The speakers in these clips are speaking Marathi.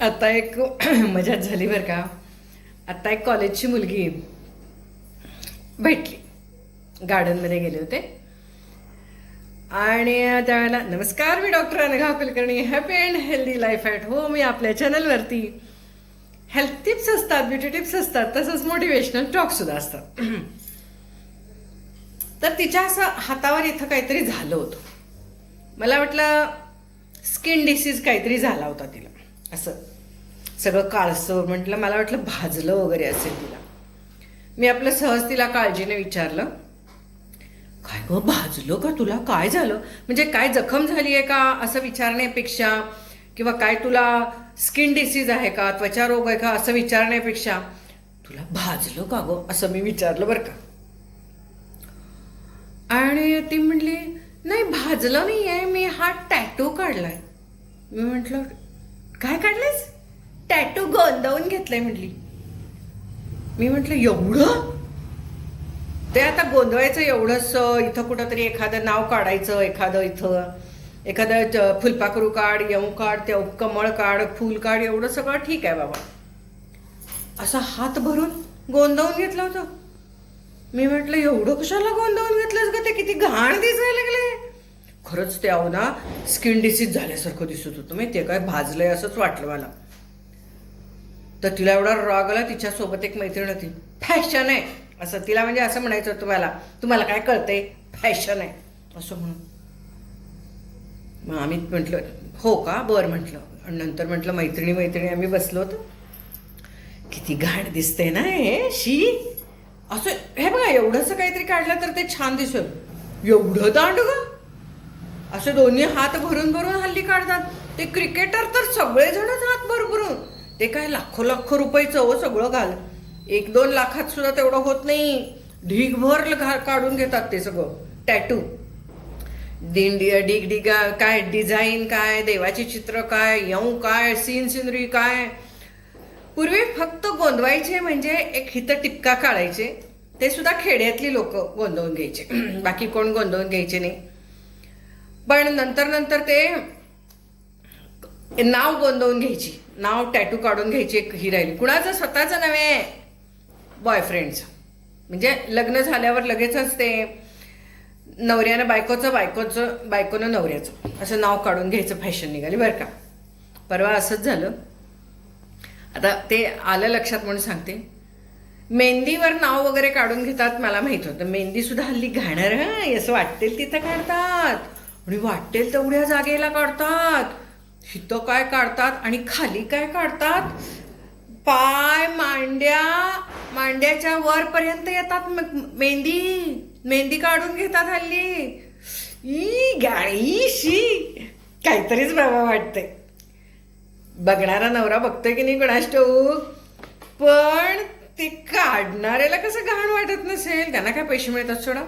आता एक मजाच झाली बरं का. आता एक कॉलेजची मुलगी भेटली. गार्डनमध्ये गेले होते. आणि त्यावेळेला नमस्कार मी doctor Anagha Kulkarni. Happy and healthy life at home मी आपल्या चॅनलवरती हेल्थ टिप्स असतात ब्युटी टिप्स असतात तसंच मोटिवेशनल टॉकसुद्धा असतात. तर तिच्या असं हातावर इथं काहीतरी झालं होतं. मला वाटलं स्किन डिसीज काहीतरी झाला होता तिला. असं. सगळं काळसर म्हटलं मला वाटलं भाजलं वगैरे असेल तिला. मी आपलं सहज तिला काळजीने विचारलं काय गं भाजलं का तुला? काय झालं? म्हणजे काय जखम झाली आहे का? असं विचारण्यापेक्षा किंवा काय तुला स्किन डिसीज आहे का त्वचा रोग आहे का असं विचारण्यापेक्षा तुला भाजलं का गं? असं मी विचारलं बरं का. आणि ती म्हटली नाही भाजलं नाही आहे मी हा टॅटो काढलाय. मी म्हटलं काय काढलंयस? टॅटू गोंदवून घेतलंय म्हटली. मी म्हटलं एवढं? ते आता गोंधळायचं एवढंच इथं कुठंतरी एखादं नाव काढायचं एखादं इथं. एखादं फुलपाखरू काढ येऊ काढ त्या कमळ काढ फुल काढ एवढं सगळं ठीक आहे बाबा. असा हात भरून गोंधवून घेतलं होतं. मी म्हटलं एवढं कशाला गोंधवून घेतलंस का ते किती घाण दिसायला लागले खरंच ते अहो ना स्किन डिसीज झाल्यासारखं दिसत होतं. ते काय? भाजलंय असंच वाटलं मला. तर तिला एवढा राग आला तिच्यासोबत एक मैत्रीण होती. फॅशन आहे. असं तिला म्हणजे असं म्हणायचं होतं तुम्हाला तुम्हाला काय कळतंय? फॅशन आहे. असं म्हणून. मग आम्ही म्हटलं हो का? बरं म्हटलं. आणि नंतर म्हटलं मैत्रिणी मैत्रिणी आम्ही बसलो होतो. किती घाण दिसते ना हे शी. असं हे बघा एवढंसं काहीतरी काढलं तर ते छान दिसेल. एवढं दांड ग असे दोन्ही हात भरून भरून हल्ली काढतात. ते क्रिकेटर तर सगळेजणच हात भरभरून. ते काय लाखो लाखो रुपयेचं हो सगळं घाल. एक दोन लाखात सुद्धा तेवढं होत नाही. ढीगभर घा काढून घेतात ते सगळं. टॅटू दिंडी डिग डिगा काय डिझाईन काय देवाची चित्र काय यऊ काय सीन सिनरी काय. पूर्वी फक्त गोंधवायचे म्हणजे एक हित टिपका काढायचे. ते सुद्धा खेड्यातली लोक गोंधवून घ्यायचे. बाकी कोण गोंधवून घ्यायचे नाही. पण नंतर नंतर ते नाव गोंदवून घ्यायची. नाव टॅटू काढून घ्यायची एक ही राहिली कुणाचं? स्वतःचं नव्हे. बॉयफ्रेंडचं म्हणजे लग्न झाल्यावर लगेचच ते नवऱ्यानं बायकोचं बायकोचं बायकोनं नवऱ्याचं. असं नाव काढून घ्यायचं. फॅशन निघाली. बरं का? परवा असंच झालं. आता ते आलं लक्षात म्हणून सांगते. मेहंदीवर नाव वगैरे काढून घेतात मला माहीत होतं. मेहंदीसुद्धा हल्ली घाणार हा? असं वाटतील तिथं काढतात. आणि वाटेल तेवढ्या जागेला काढतात. हिथं काय काढतात आणि खाली काय काढतात? पाय मांड्या मांड्याच्या वरपर्यंत येतात म- मेहंदी. मेहंदी काढून घेतात हल्ली. ई गाडी शी काहीतरीच बाबा वाटतंय. बघणारा नवरा बघतोय की नाही कोणास पण ते काढणाऱ्याला कसं घाण वाटत नसेल? त्यांना काय पैसे मिळतात सोडा.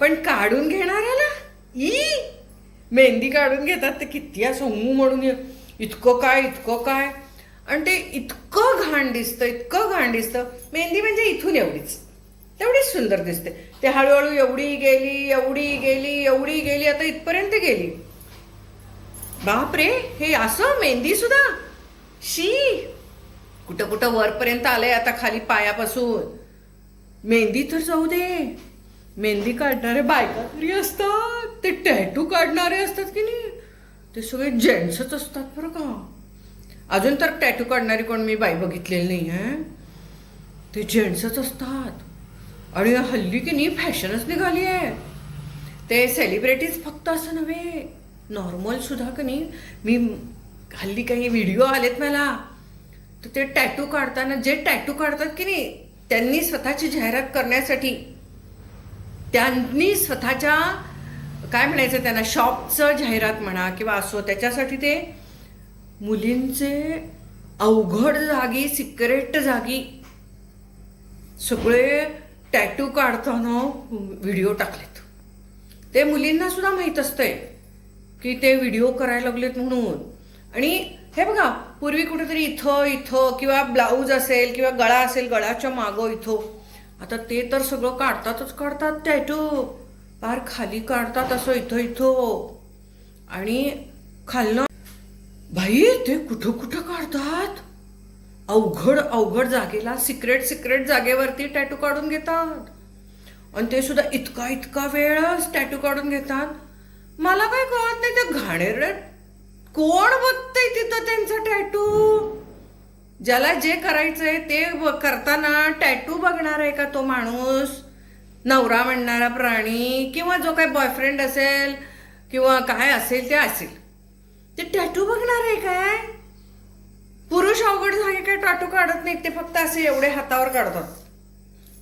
पण काढून घेणाऱ्याला? ई मेहंदी काढून घेतात ते किती सोंगू म्हणून ये- इतकं काय इतकं काय? आणि ते इतकं घाण दिसतं इतकं घाण दिसतं. मेहंदी म्हणजे इथून एवढीच. तेवढीच सुंदर दिसते. ते हळूहळू एवढी गेली एवढी गेली एवढी गेली आता इथपर्यंत गेली. बापरे हे असं मेहंदी सुद्धा? शी! कुठं कुठं वरपर्यंत आलंय आता खाली पायापासून. मेहंदी तर जाऊ दे. मेहंदी काढणारे बायका तरी असतात. ते टॅटू काढणारे असतात की नाही? ते सगळे जेंट्सच असतात बरं का. अजून तर टॅटू काढणारी कोण मी बाई बघितलेली नाही आहे. ते जेंट्सच असतात. आणि हल्ली की नाही फॅशनच निघाली आहे. ते सेलिब्रिटीज फक्त असं नव्हे नॉर्मल सुद्धा का नाही. मी हल्ली काही व्हिडिओ आलेत मला. तर ते टॅटू काढताना जे टॅटू काढतात की नाही त्यांनी स्वतःची जाहिरात करण्यासाठी त्यांनी स्वतःच्या काय म्हणायचं त्यांना शॉपचं जाहिरात म्हणा किंवा असो त्याच्यासाठी ते मुलींचे अवघड जागी सिक्रेट जागी सगळे टॅटू काढताना व्हिडिओ टाकलेत. ते मुलींना सुद्धा माहीत असतंय की ते व्हिडिओ करायला लागलेत म्हणून. आणि हे बघा पूर्वी कुठेतरी इथं इथं किंवा ब्लाऊज असेल किंवा गळा असेल गळाच्या मागं इथं आता ते तर सगळं काढतातच काढतात टॅटू पार खाली काढतात असं इथं इथं. आणि खालनं भाई ते कुठं कुठं काढतात? अवघड अवघड जागेला सिक्रेट सिक्रेट जागेवरती टॅटू काढून घेतात. आणि ते सुद्धा इतका इतका वेळच टॅटू काढून घेतात. मला काय कळत नाही ते घाणेरड कोण बघतंय तिथं त्यांचा टॅटू ज्याला जे करायचंय ते करताना टॅटू बघणार आहे का तो माणूस? नवरा म्हणणारा प्राणी किंवा जो काय बॉयफ्रेंड असेल किंवा काय असेल ते असेल. ते टॅटू बघणार आहे काय? पुरुष अवघड झाले काय टॅटू काढत नाहीत? ते फक्त असे एवढे हातावर काढतात.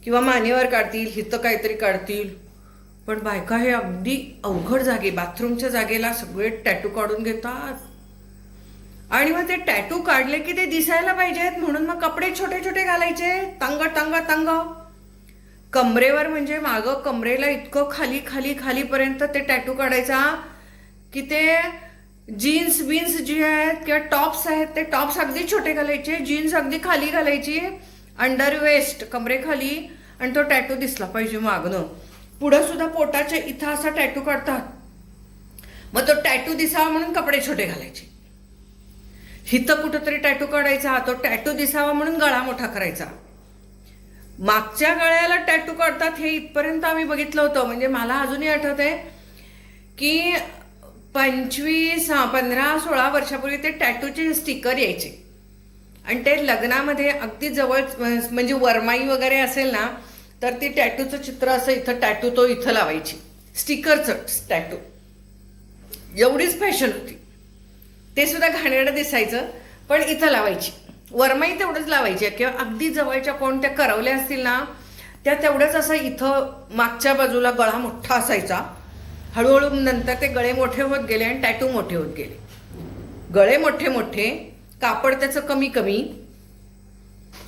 किंवा मानेवर काढतील हिथं काहीतरी काढतील. पण बायका हे अगदी अवघड जागे बाथरूमच्या जागेला सगळे टॅटू काढून घेतात. आणि मग ते टॅटू काढले की ते दिसायला पाहिजेत म्हणून मग कपडे छोटे छोटे घालायचे. तंग तंग तंग. कमरेवर म्हणजे मागं कमरेला इतकं खाली खाली खालीपर्यंत ते टॅटू काढायचा की ते जीन्स बीन्स जे आहेत किंवा टॉप्स आहेत ते टॉप्स अगदी छोटे घालायचे जीन्स अगदी खाली घालायची अंडर वेस्ट कमरेखाली आणि तो टॅटू दिसला पाहिजे मागणं पुढं सुद्धा पोटाच्या इथं असा टॅटू काढतात. मग तो टॅटू दिसावा म्हणून कपडे छोटे घालायचे. हिथं कुठंतरी टॅटू काढायचा तो टॅटू दिसावा म्हणून गळा मोठा करायचा. मागच्या गळ्याला टॅटू काढतात हे इथपर्यंत आम्ही बघितलं होतं. म्हणजे मला अजूनही आठवत आहे की पंचवीस पंधरा सोळा वर्षापूर्वी ते टॅटूचे स्टिकर यायचे. आणि ते लग्नामध्ये अगदी जवळ म्हणजे वरमाई वगैरे असेल ना तर ती टॅटूचं चित्र असं इथं टॅटू तो इथं लावायची. स्टिकरचं टॅटू एवढीच फॅशन होती. ते सुद्धा घाणेरडं दिसायचं पण इथं लावायची. वरमाई तेवढंच लावायची. किंवा अगदी जवळच्या कोणत्या करवल्या असतील ना त्या तेवढंच असं इथं मागच्या बाजूला गळा मोठा असायचा. हळूहळू नंतर ते गळे मोठे होत गेले आणि टॅटू मोठे होत गेले. गळे मोठे मोठे कापड त्याचं कमी कमी.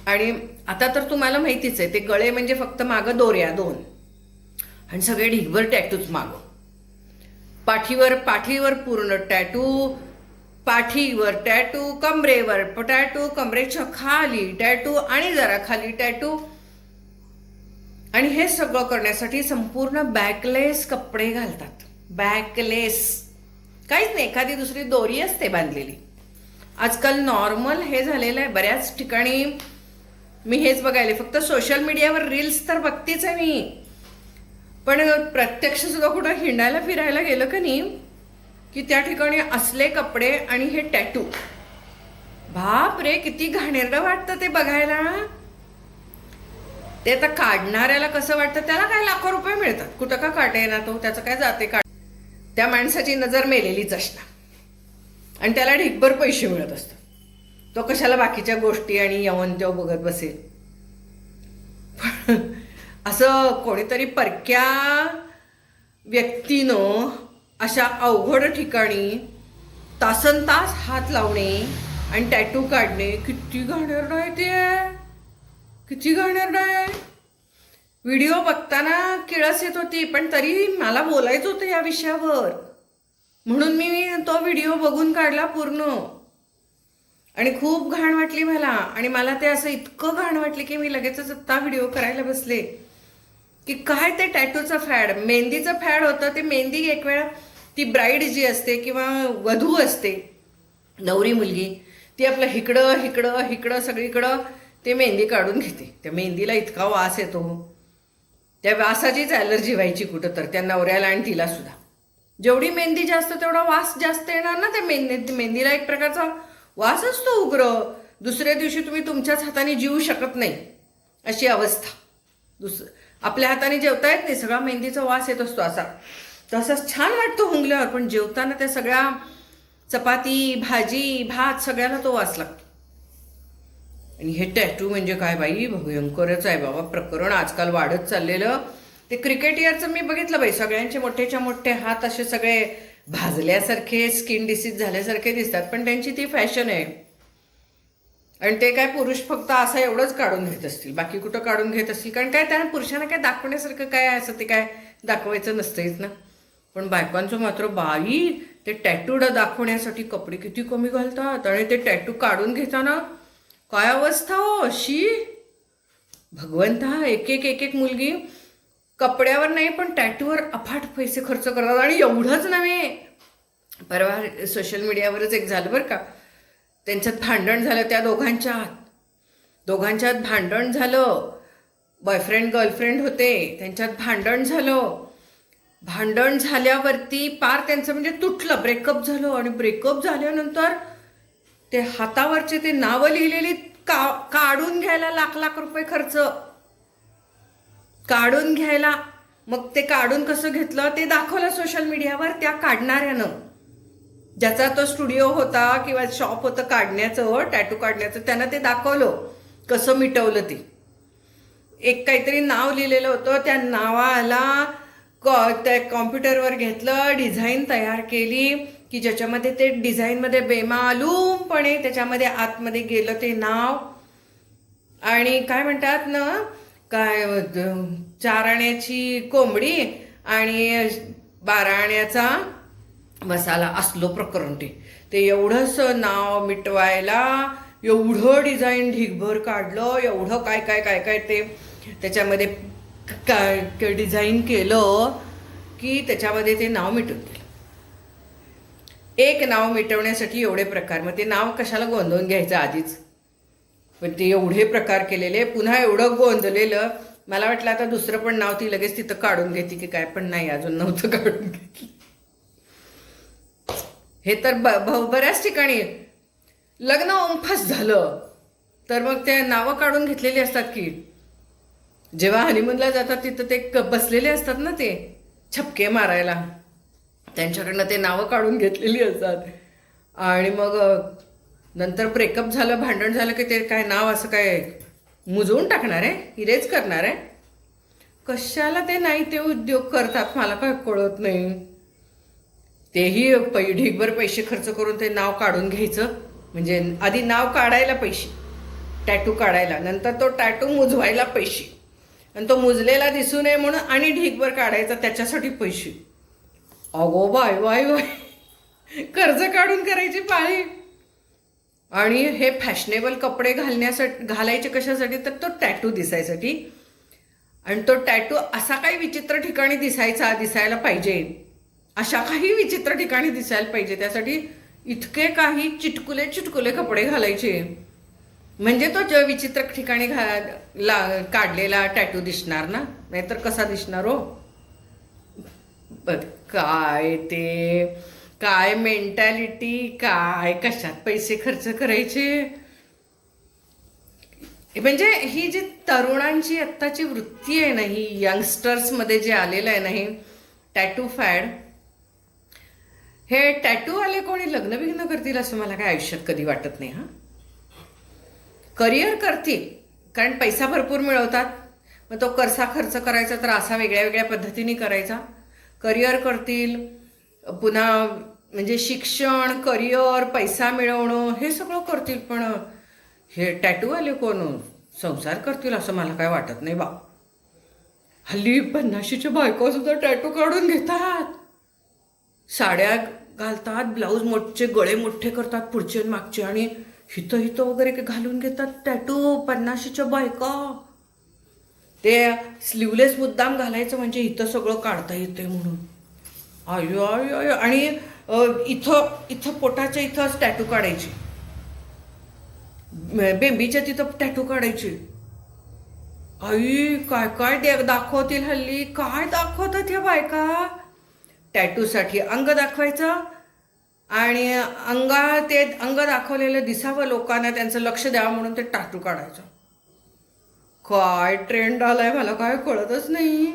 आणि आता तर तुम्हाला माहितीच आहे ते गळे म्हणजे फक्त मागं दोऱ्या दोन. आणि सगळे ढिगभर टॅटूच मागं. पाठीवर पाठीवर पूर्ण टॅटू पाठीवर टॅटू कमरेवर टॅटू कमरेच्या खाली टॅटू आणि जरा खाली टॅटू आणि हे सगळं करण्यासाठी संपूर्ण बॅकलेस कपडे घालतात. बॅकलेस काहीच नाही एखादी दुसरी दोरी असते बांधलेली. आजकाल नॉर्मल हे झालेलं आहे बऱ्याच ठिकाणी. मी हेच बघायले फक्त सोशल मीडियावर रील्स तर बघतेच आहे मी. पण प्रत्यक्ष सुद्धा कुठं हिंडायला फिरायला गेलं का नाही की त्या ठिकाणी असले कपडे आणि हे टॅटू बाप रे किती घाणेरडं वाटतं ते बघायला. ते आता काढणाऱ्याला कसं वाटतं त्याला काय लाखो रुपये मिळतात. कुठं का काढे ना तो त्याचं काय जाते काढ. त्या माणसाची नजर मेलेलीच असणार. आणि त्याला ढिकभर पैसे मिळत असतात. तो कशाला बाकीच्या गोष्टी आणि यवन त्यो बघत बसेल? पण असं कोणीतरी परक्या व्यक्तीनं अशा अवघड ठिकाणी तासन तास हात लावणे आणि टॅटू काढणे. किती घाणेरडं आहे ते. किती घाणेरडं आहे. व्हिडिओ बघताना किळस येत होती पण तरी मला बोलायचं होतं या विषयावर. म्हणून मी तो व्हिडिओ बघून काढला पूर्ण. आणि खूप घाण वाटली मला. आणि मला ते असं इतकं घाण वाटले की मी लगेचच आत्ता व्हिडिओ करायला बसले. की काय ते टॅटूचं फॅड मेहंदीचं फॅड होतं ते मेहंदी एक वेळा ती ब्राईड जी असते किंवा वधू असते नवरी मुलगी ती आपलं हिकडं हिकडं हिकडं सगळीकडं ते मेहंदी काढून घेते. त्या मेहंदीला इतका वास येतो. त्या वासाचीच ॲलर्जी व्हायची कुठं तर त्या नवऱ्याला आणि तिला सुद्धा. जेवढी मेहंदी जास्त तेवढा वास जास्त येणार ना त्या मेहंदी मेहंदीला एक प्रकारचा वास असतो उग्र. दुसऱ्या दिवशी तुम्ही तुमच्याच हाताने जीवू शकत नाही. अशी अवस्था. दुसरं आपल्या हाताने जेवता येत नाही सगळा मेहंदीचा वास येत असतो असा. तसंच छान वाटतो हुंगल्यावर पण जेवताना त्या सगळ्या चपाती भाजी भात सगळ्याला तो वास लागतो. आणि हे टॅटू म्हणजे काय बाई? भयंकरच आहे बाबा प्रकरण आजकाल वाढत चाललेलं. ते क्रिकेट इयरचं मी बघितलं बाई सगळ्यांचे मोठेच्या मोठे हात असे सगळे भाजल्यासारखे स्किन डिसीज झाल्यासारखे दिसतात पण त्यांची ती फॅशन आहे. आणि ते काय पुरुष फक्त असं एवढंच काढून घेत असतील. बाकी कुठं काढून घेत असतील? कारण काय त्यांना पुरुषांना काय दाखवण्यासारखं काय असं ते काय दाखवायचं नसतंच ना. पण बायकांचं मात्र बाई ते टॅटूड दाखवण्यासाठी कपडे किती कमी घालतात आणि ते टॅटू काढून घेताना काय अवस्था हो अशी? भगवंता एक एक एक एक मुलगी कपड्यावर नाही पण टॅटूवर अफाट पैसे खर्च करतात आणि एवढंच नव्हे. परवा सोशल मीडियावरच एक झालं बरं का. त्यांच्यात भांडण झालं त्या दोघांच्यात. दोघांच्यात भांडण झालं. बॉयफ्रेंड गर्लफ्रेंड होते. त्यांच्यात भांडण झालं. भांडण झाल्यावरती पार त्यांचं म्हणजे तुटलं. ब्रेकअप झालं आणि ब्रेकअप झाल्यानंतर ते हातावरचे ते नावं लिहिलेली का काढून घ्यायला लाख लाख रुपये खर्च. काढून घ्यायला. मग ते काढून कसं घेतलं? ते दाखवलं सोशल मीडियावर त्या काढणाऱ्यानं. ज्याचा तो स्टुडिओ होता किंवा शॉप होतं काढण्याचं टॅटू काढण्याचं त्यांना ते दाखवलं कसं मिटवलं ते. एक काहीतरी नाव लिहिलेलं होतं त्या नावाला कॉ त्या कॉम्प्युटरवर घेतलं डिझाईन तयार केली की ज्याच्यामध्ये ते डिझाईनमध्ये बेमालूमपणे त्याच्यामध्ये आतमध्ये गेलं ते नाव. आणि काय म्हणतात ना काय चाराण्याची चार आण्याची कोंबडी आणि बाराण्याचा मसाला असलो प्रकरण ते. ते एवढंसं नाव मिटवायला एवढं डिझाईन ढिगभर काढलं एवढं काय काय काय काय ते त्याच्यामध्ये काय डिझाईन केलं की त्याच्यामध्ये ते नाव मिटून गेलं. एक नाव मिटवण्यासाठी एवढे प्रकार. मग ते नाव कशाला गोंधळून घ्यायचं आधीच? पण ते एवढे प्रकार केलेले पुन्हा एवढं गोंधलेलं मला वाटलं आता दुसरं पण नाव ती लगेच तिथं काढून घेते की काय पण नाही अजून नव्हतं काढून घेतलं. हे तर ब- भ बऱ्याच ठिकाणी लग्न ओमफास झालं. तर मग ते नावं काढून घेतलेली असतात की जेव्हा हनीमूनला जातात तिथं ते क- बसलेले असतात ना ते छपके मारायला. त्यांच्याकडनं ते नावं काढून घेतलेली असतात. आणि मग नंतर ब्रेकअप झालं भांडण झालं की ते काय नाव असं काय मुजवून टाकणार आहे? इरेज करणार आहे? कशाला ते नाही ते उद्योग करतात? मला काय कळत नाही. तेही पै ढीगभर पैसे खर्च करून ते नाव काढून घ्यायचं. म्हणजे आधी नाव काढायला पैसे. टॅटू काढायला. नंतर तो टॅटू मुजवायला पैसे. आणि तो मुजलेला दिसू नये म्हणून आणि ढीगभर काढायचा त्याच्यासाठी पैसे. अगो बाय बाय बाय. कर्ज काढून करायची पाळी. आणि हे फॅशनेबल कपडे घालण्यासाठी घालायचे कशासाठी? तर तो टॅटू दिसायसाठी. आणि तो टॅटू असा काही विचित्र ठिकाणी दिसायचा दिसायला पाहिजे. अशा काही विचित्र ठिकाणी दिसायला पाहिजे. त्यासाठी इतके काही चिटकुले चिटकुले कपडे घालायचे. म्हणजे तो ज विचित्र ठिकाणी घा ला काढलेला टॅटू दिसणार ना? नाहीतर कसा दिसणार हो? बर काय ते? काय मेंटॅलिटी काय? कशात पैसे खर्च करायचे? म्हणजे ही जी तरुणांची आत्ताची वृत्ती आहे ना ही यंगस्टर्समध्ये जे आलेलं आहे ना हे टॅटू फॅड हे टॅटू आले कोणी लग्न बिग्न करतील असं मला काय आयुष्यात कधी वाटत नाही हां? करिअर करतील कारण पैसा भरपूर मिळवतात. मग तो कसा खर्च करायचा तर असा वेगळ्या वेगळ्या पद्धतीने करायचा. करिअर करतील पुन्हा म्हणजे शिक्षण करिअर पैसा मिळवणं हे सगळं करतील पण हे टॅटूवाले कोण? संसार करतील असं मला काय वाटत नाही बा. हल्ली पन्नाशीच्या बायको सुद्धा टॅटू काढून घेतात. साड्या घालतात ब्लाऊज मोठे गळे मोठे करतात पुढचे आणि मागचे आणि हिथं हिथं वगैरे घालून घेतात. टॅटू पन्नाशीच्या बायका. ते स्लीवलेस मुद्दाम घालायचं म्हणजे इथं सगळं काढता येते म्हणून. आयो आयो आयो. आणि इथं इथं पोटाच्या इथंच टॅटू काढायची. बेंबीच्या तिथं टॅटू काढायची. आई काय काय दे दाखवतील हल्ली. काय दाखवतात ह्या बायका? टॅटूसाठी अंग दाखवायचं आणि अंगा ते अंग दाखवलेलं दिसावं लोकांना त्यांचं लक्ष द्यावं म्हणून ते टाटू काढायचं. काय ट्रेंड आलाय मला काय कळतच नाही.